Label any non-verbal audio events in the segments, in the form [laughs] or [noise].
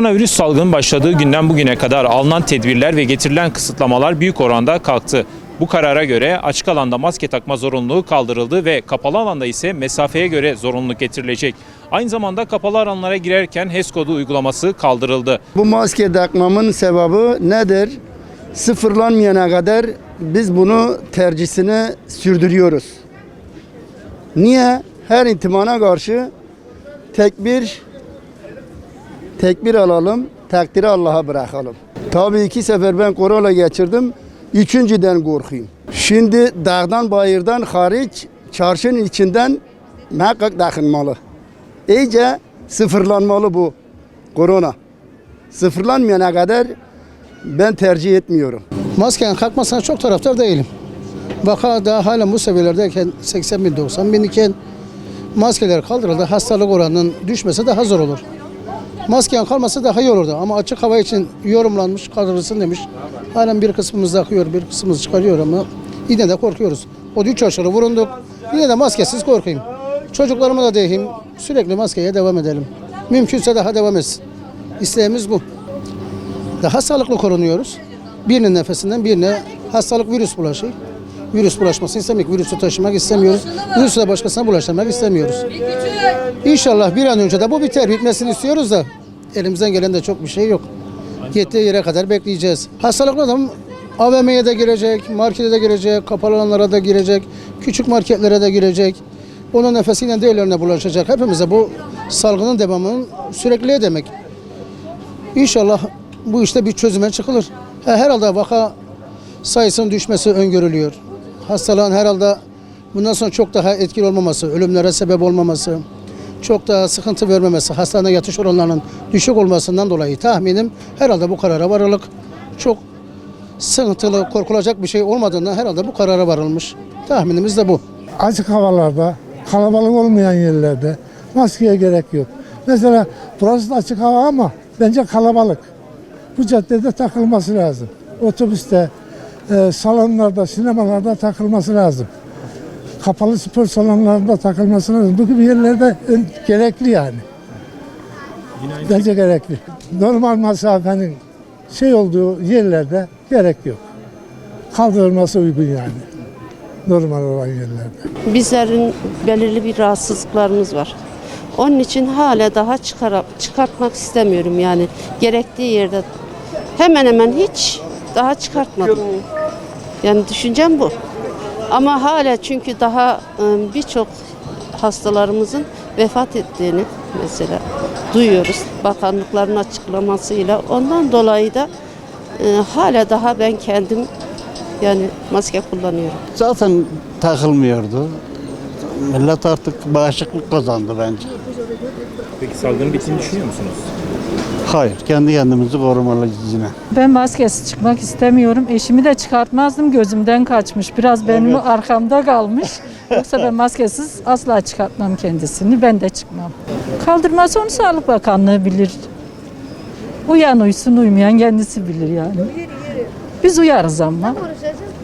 Koronavirüs salgının başladığı günden bugüne kadar alınan tedbirler ve getirilen kısıtlamalar büyük oranda kalktı. Bu karara göre açık alanda maske takma zorunluluğu kaldırıldı ve kapalı alanda ise mesafeye göre zorunluluk getirilecek. Aynı zamanda kapalı alanlara girerken HES kodu uygulaması kaldırıldı. Bu maske takmamın sebebi nedir? Sıfırlanmayana kadar biz bunu tercihini sürdürüyoruz. Niye? Her intimana karşı tekbir tekbir alalım, takdiri Allah'a bırakalım. Tabii iki sefer ben korona geçirdim. Üçüncüden korkuyum. Şimdi dağdan bayırdan hariç çarşının içinden muhakkak takılmalı. İyice sıfırlanmalı bu korona. Sıfırlanmayana kadar ben tercih etmiyorum. Maskenin kalkmasına çok taraftar değilim. Vaka daha hala bu seviyelerdeyken 80 bin 90 bin iken maskeler kaldırıldı. Hastalık oranının düşmesi daha zor olur. Maskenin kalması daha iyi olurdu ama açık hava için yorumlanmış kaldırılsın demiş. Halen bir kısmımız takıyor bir kısmımız çıkarıyor ama yine de korkuyoruz. O üç aşırı vurunduk. Yine de maskesiz korkayım. Çocuklarıma da diyeyim sürekli maskeye devam edelim. Mümkünse daha devam etsin. İsteğimiz bu daha sağlıklı korunuyoruz. Birinin nefesinden birine hastalık virüs bulaşır. Virüs bulaşmasını istemiyoruz. Virüsü taşımak istemiyoruz. Virüsü de başkasına bulaştırmak istemiyoruz. İnşallah bir an önce de bu biter. Bitmesini istiyoruz da elimizden gelen de çok bir şey yok. Gittiği yere kadar bekleyeceğiz. Hastalıklı adam AVM'ye de girecek, markete de girecek, kapalı alanlara da girecek, küçük marketlere de girecek. Onun nefesiyle diğerlerine bulaşacak. Hepimize bu salgının devamının sürekliliği demek. İnşallah bu işte bir çözüme çıkılır. Ha, Herhalde vaka sayısının düşmesi öngörülüyor. Hastalığın herhalde bundan sonra çok daha etkili olmaması, ölümlere sebep olmaması, çok daha sıkıntı vermemesi, hastaneye yatış oranlarının düşük olmasından dolayı tahminim herhalde bu karara varılık. Çok sıkıntılı, korkulacak bir şey olmadığından herhalde bu karara varılmış. Tahminimiz de bu. açık havalarda, kalabalık olmayan yerlerde maskeye gerek yok. Mesela burası da açık hava ama bence kalabalık. Bu caddede takılması lazım. Otobüste, e, salonlarda, sinemalarda takılması lazım. Kapalı spor salonlarında takılması lazım. Bu gibi yerlerde ön- gerekli yani. Bence gerekli. Normal mesafenin şey olduğu yerlerde gerek yok. Kaldırılması uygun yani. Normal olan yerlerde. Bizlerin belirli bir rahatsızlıklarımız var. Onun için hala daha çıkara, çıkartmak istemiyorum yani. Gerektiği yerde hemen hemen hiç daha çıkartmadım. Yani düşüncem bu. Ama hala çünkü daha e, birçok hastalarımızın vefat ettiğini mesela duyuyoruz. Bakanlıkların açıklamasıyla. Ondan dolayı da e, hala daha ben kendim yani maske kullanıyorum. zaten takılmıyordu. Millet artık bağışıklık kazandı bence. Peki salgının bittiğini düşünüyor musunuz? Hayır, kendi kendimizi korumalıyız yine. Ben maskesiz çıkmak istemiyorum. Eşimi de çıkartmazdım. Gözümden kaçmış. Biraz benim arkamda kalmış. [laughs] Yoksa ben maskesiz asla çıkartmam kendisini. Ben de çıkmam. Kaldırması onu Sağlık Bakanlığı bilir. Uyan uysun, uymayan kendisi bilir yani. Biz uyarız ama.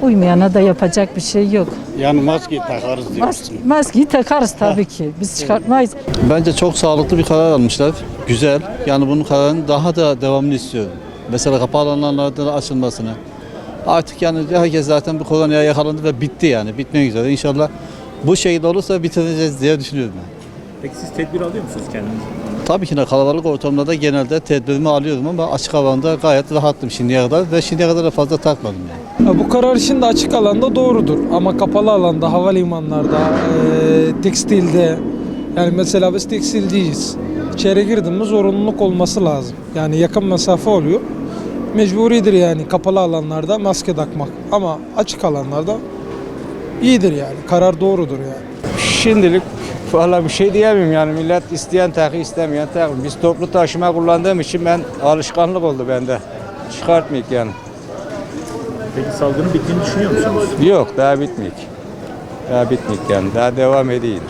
Uymayana da yapacak bir şey yok. Yani maskeyi takarız Mas maskeyi takarız tabii ki. Biz çıkartmayız. Bence çok sağlıklı bir karar almışlar. Güzel. Yani bunun kararını daha da devamını istiyorum. Mesela kapalı alanların açılmasını. Artık yani herkes zaten bu koronaya yakalandı ve bitti yani. Bitmek üzere. İnşallah bu şekilde olursa bitireceğiz diye düşünüyorum ben. Peki siz tedbir alıyor musunuz kendiniz? Tabii ki de kalabalık ortamlarda genelde tedbirimi alıyorum ama açık alanda gayet rahattım şimdiye kadar ve şimdiye kadar da fazla takmadım yani. Bu karar şimdi açık alanda doğrudur ama kapalı alanda, havalimanlarda, eee, tekstilde yani mesela biz tekstilciyiz. İçeri girdim mi zorunluluk olması lazım. Yani yakın mesafe oluyor. Mecburidir yani kapalı alanlarda maske takmak ama açık alanlarda iyidir yani. Karar doğrudur yani. Şimdilik valla bir şey diyemem yani millet isteyen takı istemeyen takı. Biz toplu taşıma kullandığım için ben alışkanlık oldu bende. Çıkartmayık yani. Peki salgının bittiğini düşünüyor musunuz? Yok daha bitmeyik. Daha bitmeyik yani daha devam ediyor.